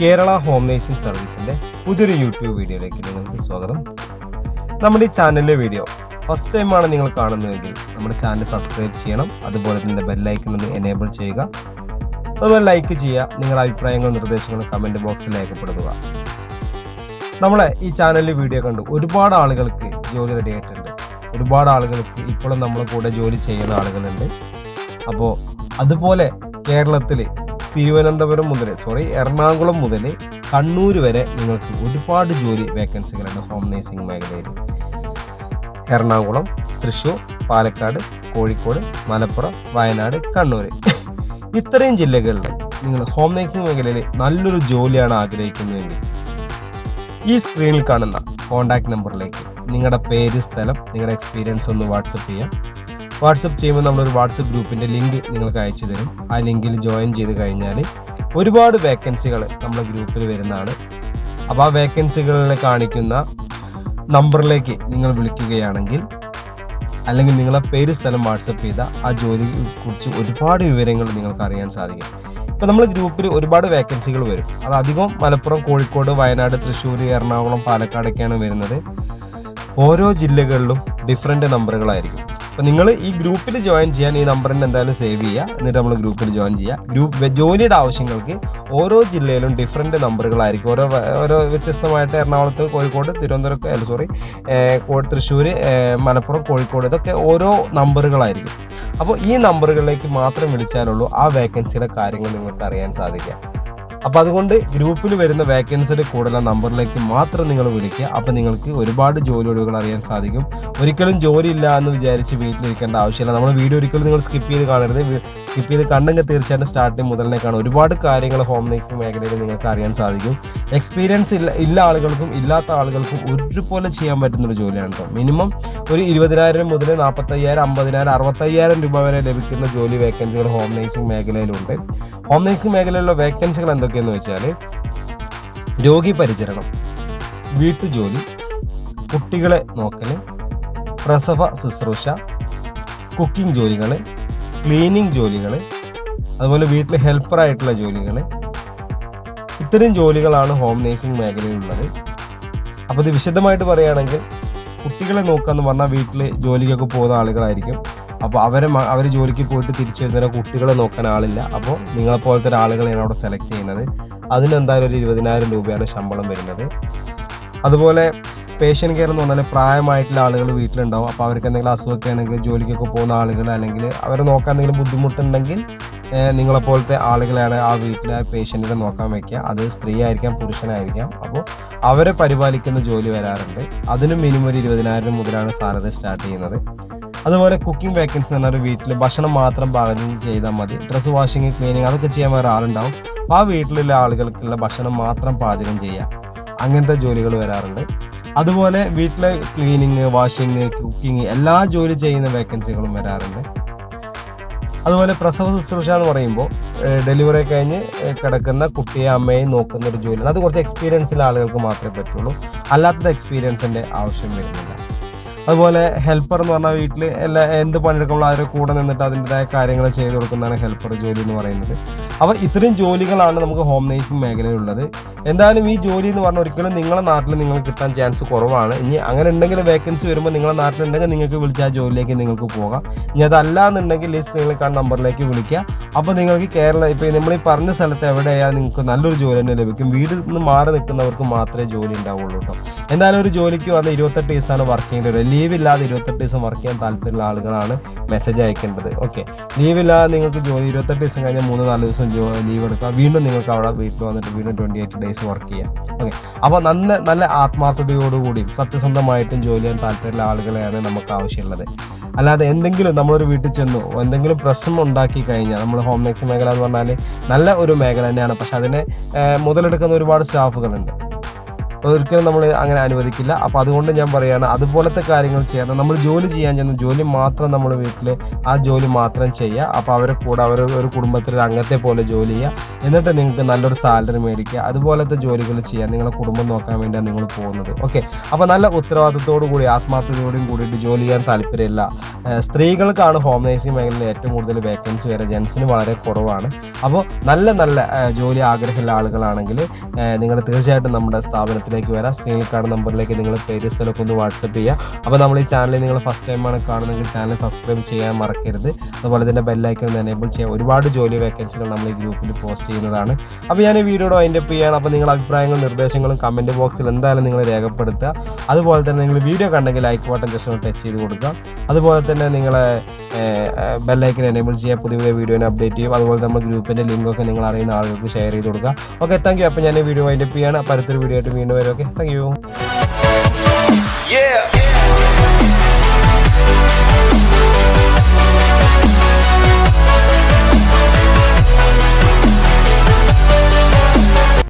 Kerala home nursing സർവീസിന്റെ പുതിയൊരു YouTube വീഡിയോയിലേക്ക് നിങ്ങൾക്ക് സ്വാഗതം. നമ്മുടെ ഈ ചാനലിലെ വീഡിയോ ഫസ്റ്റ് ടൈമാണ് നിങ്ങൾ കാണുന്നതെങ്കിൽ നമ്മുടെ ചാനൽ സബ്സ്ക്രൈബ് ചെയ്യണം. അതുപോലെ തന്നെ ബെല്ലൈക്കൺ ഒന്ന് എനേബിൾ ചെയ്യുക. അതുപോലെ ലൈക്ക് ചെയ്യുക. നിങ്ങളുടെ അഭിപ്രായങ്ങളും നിർദ്ദേശങ്ങളും കമന്റ് ബോക്സിൽ രേഖപ്പെടുത്തുക. നമ്മളെ ഈ ചാനലിൽ വീഡിയോ കണ്ടു ഒരുപാട് ആളുകൾക്ക് ജോലി റെഡി ആയിട്ടുണ്ട്. ഒരുപാട് ആളുകൾക്ക് ഇപ്പോഴും നമ്മളെ കൂടെ ജോലി ചെയ്യുന്ന ആളുകളുണ്ട്. അപ്പോൾ അതുപോലെ കേരളത്തിൽ തിരുവനന്തപുരം മുതൽ സോറി എറണാകുളം മുതൽ കണ്ണൂർ വരെ നിങ്ങൾക്ക് ഒരുപാട് ജോലി വേക്കൻസികളുണ്ട് ഹോം നേഴ്സിംഗ് മേഖലയിൽ എറണാകുളം തൃശ്ശൂർ പാലക്കാട് കോഴിക്കോട് മലപ്പുറം വയനാട് കണ്ണൂർ ഇത്രയും ജില്ലകളിൽ നിങ്ങൾ ഹോം നേഴ്സിംഗ് മേഖലയിൽ നല്ലൊരു ജോലിയാണ് ആഗ്രഹിക്കുന്നതെങ്കിൽ ഈ സ്ക്രീനിൽ കാണുന്ന കോൺടാക്ട് നമ്പറിലേക്ക് നിങ്ങളുടെ പേര് സ്ഥലം നിങ്ങളുടെ എക്സ്പീരിയൻസ് ഒന്ന് വാട്സപ്പ് ചെയ്യാം. വാട്സപ്പ് ചെയ്യുമ്പോൾ നമ്മളൊരു വാട്സപ്പ് ഗ്രൂപ്പിന്റെ ലിങ്ക് നിങ്ങൾക്ക് അയച്ചു തരും. ആ ലിങ്കിൽ ജോയിൻ ചെയ്ത് കഴിഞ്ഞാൽ ഒരുപാട് വേക്കൻസികൾ നമ്മുടെ ഗ്രൂപ്പിൽ വരുന്നതാണ്. അപ്പോൾ ആ വേക്കൻസികളിൽ കാണിക്കുന്ന നമ്പറിലേക്ക് നിങ്ങൾ വിളിക്കുകയാണെങ്കിൽ അല്ലെങ്കിൽ നിങ്ങളെ പേര് സ്ഥലം വാട്സപ്പ് ചെയ്ത ആ ജോലിയെ കുറിച്ച് ഒരുപാട് വിവരങ്ങൾ നിങ്ങൾക്ക് അറിയാൻ സാധിക്കും. ഇപ്പോൾ നമ്മൾ ഗ്രൂപ്പിൽ ഒരുപാട് വേക്കൻസികൾ വരും. അത് അധികം മലപ്പുറം കോഴിക്കോട് വയനാട് തൃശ്ശൂർ എറണാകുളം പാലക്കാടൊക്കെയാണ് വരുന്നത്. ഓരോ ജില്ലകളിലും ഡിഫറെന്റ് നമ്പറുകളായിരിക്കും. അപ്പോൾ നിങ്ങൾ ഈ ഗ്രൂപ്പിൽ ജോയിൻ ചെയ്യാൻ ഈ നമ്പറിന് എന്തായാലും സേവ് ചെയ്യുക. എന്നിട്ട് നമ്മൾ ഗ്രൂപ്പിൽ ജോയിൻ ചെയ്യുക. ഗ്രൂപ്പ് ജോലിയുടെ ആവശ്യങ്ങൾക്ക് ഓരോ ജില്ലയിലും ഡിഫറെന്റ് നമ്പറുകളായിരിക്കും ഓരോ ഓരോ വ്യത്യസ്തമായിട്ട് എറണാകുളത്ത് കോഴിക്കോട് തിരുവനന്തപുരത്ത് അല്ല സോറി തൃശ്ശൂർ മലപ്പുറം കോഴിക്കോട് ഇതൊക്കെ ഓരോ നമ്പറുകളായിരിക്കും അപ്പോൾ ഈ നമ്പറുകളിലേക്ക് മാത്രം വിളിച്ചാലുള്ളൂ ആ വേക്കൻസിയുടെ കാര്യങ്ങൾ നിങ്ങൾക്ക് അറിയാൻ സാധിക്കുക. അപ്പോൾ അതുകൊണ്ട് ഗ്രൂപ്പിൽ വരുന്ന വേക്കൻസിയുടെ കൂടുതൽ നമ്പറിലേക്ക് മാത്രം നിങ്ങൾ വിളിക്കുക അപ്പോൾ നിങ്ങൾക്ക് ഒരുപാട് ജോലി ഒഴിവുകൾ അറിയാൻ സാധിക്കും. ഒരിക്കലും ജോലി ഇല്ല എന്ന് വിചാരിച്ച് വീട്ടിലിരിക്കേണ്ട ആവശ്യമില്ല. നമ്മൾ വീഡിയോ ഒരിക്കലും നിങ്ങൾ സ്കിപ്പ് ചെയ്ത് കാണരുത്. സ്കിപ്പ് ചെയ്ത് കണ്ടെങ്കിൽ തീർച്ചയായിട്ടും സ്റ്റാർട്ടിങ് മുതലിനെ കാണും ഒരുപാട് കാര്യങ്ങൾ ഹോം നേഴ്സിംഗ് മേഖലയിൽ നിങ്ങൾക്ക് അറിയാൻ സാധിക്കും. എക്സ്പീരിയൻസ് ഇല്ല ഇല്ല ആളുകൾക്കും ഇല്ലാത്ത ആളുകൾക്കും ഒരുപോലെ ചെയ്യാൻ പറ്റുന്ന ഒരു ജോലിയാണ് കേട്ടോ മിനിമം ഒരു ഇരുപതിനായിരം മുതൽ നാൽപ്പത്തയ്യായിരം അമ്പതിനായിരം അറുപത്തയ്യായിരം രൂപ വരെ ലഭിക്കുന്ന ജോലി വേക്കൻസികൾ ഹോം നേഴ്സിംഗ് മേഖലയിലുണ്ട്. ഹോം നേഴ്സിംഗ് മേഖലയിലുള്ള വേക്കൻസികൾ എന്തൊക്കെയെന്ന് വെച്ചാൽ രോഗി പരിചരണം വീട്ടുജോലി കുട്ടികളെ നോക്കൽ പ്രസവ ശുശ്രൂഷ കുക്കിംഗ് ജോലികൾ ക്ലീനിങ് ജോലികൾ അതുപോലെ വീട്ടിൽ ഹെൽപ്പറായിട്ടുള്ള ജോലികൾ ഇത്തരം ജോലികളാണ് ഹോം നേഴ്സിംഗ് മേഖലയിലുള്ളത്. അപ്പോൾ ഇത് വിശദമായിട്ട് പറയുകയാണെങ്കിൽ കുട്ടികളെ നോക്കുക എന്ന് പറഞ്ഞാൽ വീട്ടിൽ ജോലിക്കൊക്കെ പോകുന്ന ആളുകളായിരിക്കും. അപ്പോൾ അവരെ അവർ ജോലിക്ക് പോയിട്ട് തിരിച്ചു വരുന്നവരെ കുട്ടികളെ നോക്കാൻ ആളില്ല. അപ്പോൾ നിങ്ങളെപ്പോലത്തെ ഒരാളുകളെയാണ് അവിടെ സെലക്ട് ചെയ്യുന്നത്. അതിനെന്തായാലും ഒരു ഇരുപതിനായിരം രൂപയാണ് ശമ്പളം വരുന്നത്. അതുപോലെ പേഷ്യൻ കെയർ എന്ന് പറഞ്ഞാൽ പ്രായമായിട്ടുള്ള ആളുകൾ വീട്ടിലുണ്ടാവും. അപ്പോൾ അവർക്ക് എന്തെങ്കിലും അസുഖമൊക്കെ ആണെങ്കിൽ ജോലിക്കൊക്കെ പോകുന്ന ആളുകൾ അല്ലെങ്കിൽ അവരെ നോക്കാൻ എന്തെങ്കിലും ബുദ്ധിമുട്ടുണ്ടെങ്കിൽ നിങ്ങളെപ്പോലത്തെ ആളുകളെയാണ് ആ വീട്ടിലെ പേഷ്യന്റിനെ നോക്കാൻ വയ്ക്കുക അത് സ്ത്രീ ആയിരിക്കാം പുരുഷനായിരിക്കാം. അപ്പോൾ അവരെ പരിപാലിക്കുന്ന ജോലി വരാറുണ്ട്. അതിനും മിനിമം ഒരു ഇരുപതിനായിരം മുതലാണ് സാലറി സ്റ്റാർട്ട് ചെയ്യുന്നത്. അതുപോലെ കുക്കിംഗ് വേക്കൻസി എന്ന് പറഞ്ഞാൽ വീട്ടിൽ ഭക്ഷണം മാത്രം പാകം ചെയ്താൽ മതി. ഡ്രസ്സ് വാഷിംഗ് ക്ലീനിങ് അതൊക്കെ ചെയ്യാൻ വേറെ ആളുണ്ടാവും. ആ വീട്ടിലുള്ള ആളുകൾക്കുള്ള ഭക്ഷണം മാത്രം പാചകം ചെയ്യാം. അങ്ങനത്തെ ജോലികൾ വരാറുണ്ട്. അതുപോലെ വീട്ടിലെ ക്ലീനിങ് വാഷിങ് കുക്കിംഗ് എല്ലാ ജോലി ചെയ്യുന്ന വേക്കൻസികളും വരാറുണ്ട്. അതുപോലെ പ്രസവ ശുശ്രൂഷ എന്ന് പറയുമ്പോൾ ഡെലിവറി കഴിഞ്ഞ് കിടക്കുന്ന കുട്ടിയെ അമ്മയെ നോക്കുന്ന ഒരു ജോലിയാണ്. അത് കുറച്ച് എക്സ്പീരിയൻസിലെ ആളുകൾക്ക് മാത്രമേ പറ്റുള്ളൂ. അല്ലാത്തത് എക്സ്പീരിയൻസിന്റെ ആവശ്യം വരുന്നില്ല. അതുപോലെ ഹെൽപ്പർ എന്ന് പറഞ്ഞാൽ വീട്ടിൽ എല്ലാ എന്ത് പണിയെടുക്കുമ്പോൾ അവരുടെ കൂടെ നിന്നിട്ട് അതിന്റെതായ കാര്യങ്ങൾ ചെയ്ത് കൊടുക്കുന്നതാണ് ഹെൽപ്പർ ജോലി എന്ന് പറയുന്നത്. അപ്പോൾ ഇത്രയും ജോലികളാണ് നമുക്ക് ഹോം നേഴ്സിംഗ് മേഖലയിലുള്ളത്. എന്തായാലും ഈ ജോലി എന്ന് പറഞ്ഞാൽ ഒരിക്കലും നിങ്ങളുടെ നാട്ടിൽ നിങ്ങൾക്ക് കിട്ടാൻ ചാൻസ് കുറവാണ്. ഇനി അങ്ങനെ ഉണ്ടെങ്കിൽ വേക്കൻസി വരുമ്പോൾ നിങ്ങളുടെ നാട്ടിലുണ്ടെങ്കിൽ നിങ്ങൾക്ക് വിളിച്ച ആ ജോലിയിലേക്ക് നിങ്ങൾക്ക് പോകാം. ഇനി അതല്ല എന്നുണ്ടെങ്കിൽ ഈ സ്ക്രീനിൽ കാണുന്ന നമ്പറിലേക്ക് വിളിക്കുക. അപ്പോൾ നിങ്ങൾക്ക് കേരള ഇപ്പോൾ നമ്മൾ ഈ പറഞ്ഞ സ്ഥലത്ത് എവിടെയായാലും നിങ്ങൾക്ക് നല്ലൊരു ജോലി തന്നെ ലഭിക്കും. വീട് നിന്ന് മാറി നിൽക്കുന്നവർക്ക് മാത്രമേ ജോലി ഉണ്ടാവുള്ളൂ കേട്ടോ. എന്തായാലും ഒരു ജോലിക്ക് വന്ന് ഇരുപത്തെട്ട് ദിവസമാണ് വർക്ക് ചെയ്യേണ്ടത് ലീവ് ഇല്ലാതെ ഇരുപത്തെട്ട് ദിവസം വർക്ക് ചെയ്യാൻ താല്പര്യമുള്ള ആളുകളാണ് മെസ്സേജ് അയക്കേണ്ടത്. ഓക്കെ ലീവ് ഇല്ലാതെ നിങ്ങൾക്ക് ജോലി ഇരുപത്തെട്ട് ദിവസം കഴിഞ്ഞാൽ മൂന്ന് നാല് ദിവസം ലീവ് എടുക്കാം വീണ്ടും നിങ്ങൾക്ക് അവിടെ വീട്ടിൽ വന്നിട്ട് വീണ്ടും ട്വന്റി എയ്റ്റ് ഡേയ്സ് വർക്ക് ചെയ്യാം. ഓക്കെ അപ്പോൾ നല്ല നല്ല ആത്മാർത്ഥതയോടുകൂടിയും സത്യസന്ധമായിട്ടും ജോലി ചെയ്യാൻ താല്പര്യമുള്ള ആളുകളെയാണ് നമുക്ക് ആവശ്യമുള്ളത്. അല്ലാതെ എന്തെങ്കിലും നമ്മളൊരു വീട്ടിൽ ചെന്നു എന്തെങ്കിലും പ്രശ്നം ഉണ്ടാക്കി കഴിഞ്ഞാൽ നമ്മൾ ഹോം മേക്സ് മേഖല എന്ന് പറഞ്ഞാൽ നല്ല ഒരു മേഖല തന്നെയാണ്. പക്ഷെ അതിനെ മുതലെടുക്കുന്ന ഒരുപാട് സ്റ്റാഫുകളുണ്ട്. ഒരിക്കലും നമ്മൾ അങ്ങനെ അനുവദിക്കില്ല. അപ്പോൾ അതുകൊണ്ട് ഞാൻ പറയുകയാണ് അതുപോലത്തെ കാര്യങ്ങൾ ചെയ്യാതെ നമ്മൾ ജോലി ചെയ്യാൻ ചെന്ന് ജോലി മാത്രം നമ്മൾ വീട്ടിൽ ആ ജോലി മാത്രം ചെയ്യുക അപ്പോൾ അവരെ കൂടെ അവർ ഒരു കുടുംബത്തിൽ ഒരു അംഗത്തെ പോലെ ജോലി ചെയ്യുക എന്നിട്ട് നിങ്ങൾക്ക് നല്ലൊരു സാലറി മേടിക്കുക. അതുപോലത്തെ ജോലികൾ ചെയ്യുക നിങ്ങളുടെ കുടുംബം നോക്കാൻ വേണ്ടിയാണ് നിങ്ങൾ പോകുന്നത്. ഓക്കെ? അപ്പോൾ നല്ല ഉത്തരവാദിത്തത്തോടു കൂടി ആത്മാർത്ഥതയോടും കൂടിയിട്ട് ജോലി ചെയ്യാൻ താല്പര്യമില്ല. സ്ത്രീകൾക്കാണ് ഹോം നേഴ്സിംഗ് മേഖലയിൽ ഏറ്റവും കൂടുതൽ വേക്കൻസി വരെ ജെൻസിന് വളരെ കുറവാണ്. അപ്പോൾ നല്ല നല്ല ജോലി ആഗ്രഹമുള്ള ആളുകളാണെങ്കിൽ നിങ്ങൾ തീർച്ചയായിട്ടും നമ്മുടെ സ്ഥാപനത്തിലേക്ക് വരാം. സ്ക്രീനിൽ കാണുന്ന നമ്പറിലേക്ക് നിങ്ങൾ പേര് സ്ഥലമൊക്കെ ഒന്ന് വാട്സപ്പ് ചെയ്യുക. അപ്പോൾ നമ്മൾ ഈ ചാനൽ നിങ്ങൾ ഫസ്റ്റ് ടൈമാണ് കാണുന്നെങ്കിൽ ചാനൽ സബ്സ്ക്രൈബ് ചെയ്യാൻ മറക്കരുത്. അതുപോലെ തന്നെ ബെല്ലൈക്കൺ എനേബിൾ ചെയ്യുക. ഒരുപാട് ജോലി വേക്കൻസികൾ നമ്മൾ ഈ ഗ്രൂപ്പിൽ പോസ്റ്റ് ചെയ്യുന്നതാണ്. അപ്പോൾ ഞാൻ ഈ വീഡിയോയുടെ അതിന്റെ ചെയ്യാണ് അപ്പോൾ നിങ്ങൾ അഭിപ്രായങ്ങളും നിർദ്ദേശങ്ങളും കമന്റ് ബോക്സിൽ എന്തായാലും നിങ്ങൾ രേഖപ്പെടുത്തുക. അതുപോലെ തന്നെ നിങ്ങൾ വീഡിയോ കണ്ടെങ്കിൽ ലൈക്ക് ബട്ടൺ ജസ്റ്റ് ഒന്ന് ടച്ച് ചെയ്ത് കൊടുക്കുക. അതുപോലെ തന്നെ നിങ്ങളെ ബെല്ലൈക്കൻ എനേബിൾ ചെയ്യുക പുതിയ പുതിയ വീഡിയോനെ അപ്ഡേറ്റ് ചെയ്യും. അതുപോലെ നമ്മുടെ ഗ്രൂപ്പിന്റെ ലിങ്കൊക്കെ നിങ്ങൾ അറിയുന്ന ആളുകൾക്ക് ഷെയർ ചെയ്ത് കൊടുക്കുക. ഓക്കെ താങ്ക് യു അപ്പോൾ ഞാൻ വീഡിയോ വൈൻഡപ്പ് ചെയ്യാണ്. അപ്പോൾ അടുത്തൊരു വീഡിയോ ആയിട്ട് വീണ്ടും വരും. Okay thank you